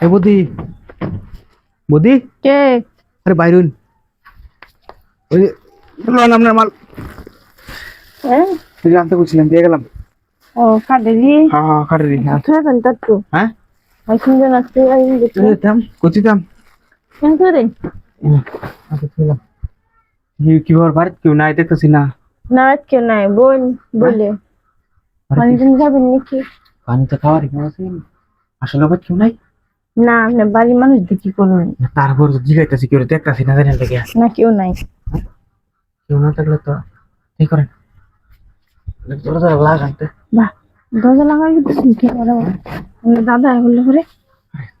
এ বুদ্ধি। বুদ্ধি? কে? আরে বাইরুন ওই আপনার মাল? হ্যাঁ বলছিলাম দিয়ে গেলাম। ও কাটে হ্যাঁ হ্যাঁ কাটে হ্যাঁ। তুই এখন তার তো। হ্যাঁ? আমি শুনতে না তুই আমি দেখতে দাম কেন করে আচ্ছা ছিলাম কি কি ওর কেউ নাই দেখতেছি না। না কেউ নাই বোন বলে। বাড়িতে অনেকদিন যাবেন নাকি? পানি তো খাওয়ার আছে। আসলে কেউ নাই? না আপনি বাড়ির মানুষ দেখি করবেন তারপর জিগাইতেছি কেউ দেখতেছি না জানেন দেখে। না কেউ নাই। কেউ না থাকলে তো কি করেন? দরজা লাগানতে বাহ দরজা লাগাই দিচ্ছেন কি করে দাদা বললে করে?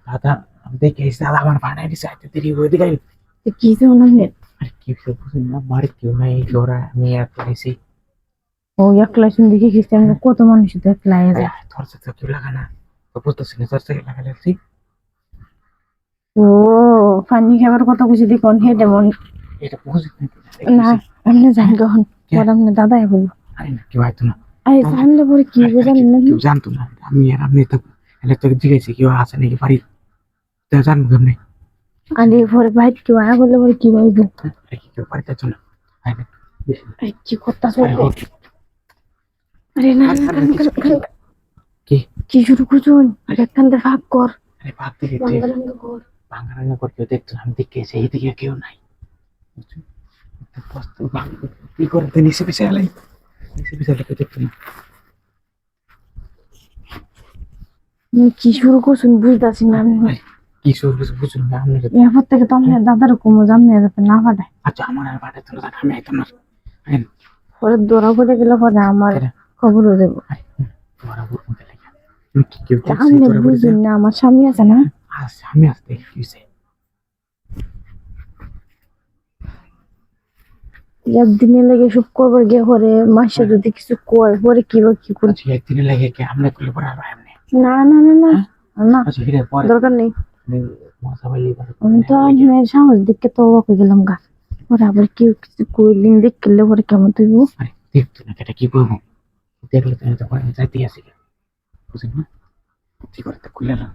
দাদা আমি দেখে এসে দাদা আমার বানাই দিছে আইতে দেরি হয়ে দিকে কি যে মনে হয় আরে কি সব বুঝুন না বাড়িতে কেউ নাই জোরা আমি এক করেছি ও একলা শুন দেখে গেছি আমরা কত মানুষ একলা যায় দরজা তো কেউ লাগানা তো বুঝতেছি না দরজা লাগালে ঠিক ও পানি খাবার কথা বুঝি দেখুন হে যেমন এটা বুঝি না জান কখন। পরে আপনি দাদাই বলব। আরে না কেউ হয়তো না। আরে জানলে পরে কি বোঝেন না কেউ জানতো না। আমি আর আপনি তো এলে তো জিজ্ঞাসা কেউ আছে নাকি বাড়ি তো জানব কেমনি? আরে পরে বাইর কেউ আয়া বললে পরে কি বলব? আরে কি কেউ বাড়িতে আছো না? আরে কি করতে আরে না কান কান কান। কি? কি শুরু করছুন কান ভাগ কর। আরে ভাগ দিকে বাংলা রঙ কর কেউ দেখতো আমি দেখে এসে এইদিকে কেউ নাই। কি করে তো নিচে পিছিয়ে এলাই নিচে পিছিয়ে কেউ দেখতো না। কি শুরু করছুন বুঝতেছি না আমি। কি শুরু করছে বুঝুন না আপনার এরপর থেকে তো আপনার দাদার কমো জামনে যাতে না আচ্ছা আমার আর আমি আইতাম না। পরে দৌড়া পড়ে গেলে পরে আমার? খবরও দেবো। আমার স্বামী আছে না? আজ আমি আসতে কি হয়েছে একদিনে লেগে সব করবার গিয়ে পরে মাসে যদি কিছু কয় পরে কি বা কি করে? আচ্ছা একদিনে লাগে কি আমরা করলে পরে আর এমনি না? না না না না। আচ্ছা হিরে পরে। দরকার নেই। তো আপনার সাহস দেখে তো অবাক হয়ে গেলাম গা। পরে আবার কেউ কিছু কইলিং দেখলে পরে কেমন আরে দেখতো না এটা কি করব দেখলে আমি যাইতে আসি বুঝলি না? কি করে তো খুলে না খুলে চলো রে। আরে না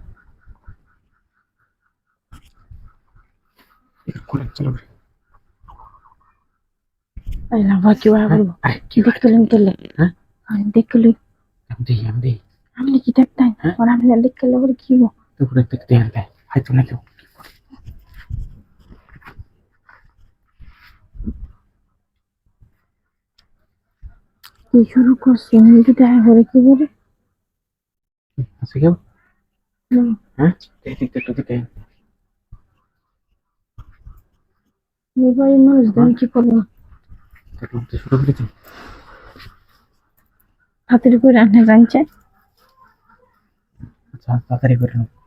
বা কেউ আর বলব আরে কি হয়? দেখলেন তেলে হ্যাঁ? আমি দেখলি আমি দেখি আমি দেখি আপনি কি দেখতেন হ্যাঁ? আপনি দেখলে কি দেখতে হয়তো না কেউ কি শুরু করছে? আমি দেখা করে কি বলে? আছে কেউ? হ্যাঁ? দেখতে একটু এই বাড়ির মানুষ দেন কি করব দেখলাম তো শুরু করেছি হাতের করে রান্না জানছে আচ্ছা তাড়াতাড়ি করে নাও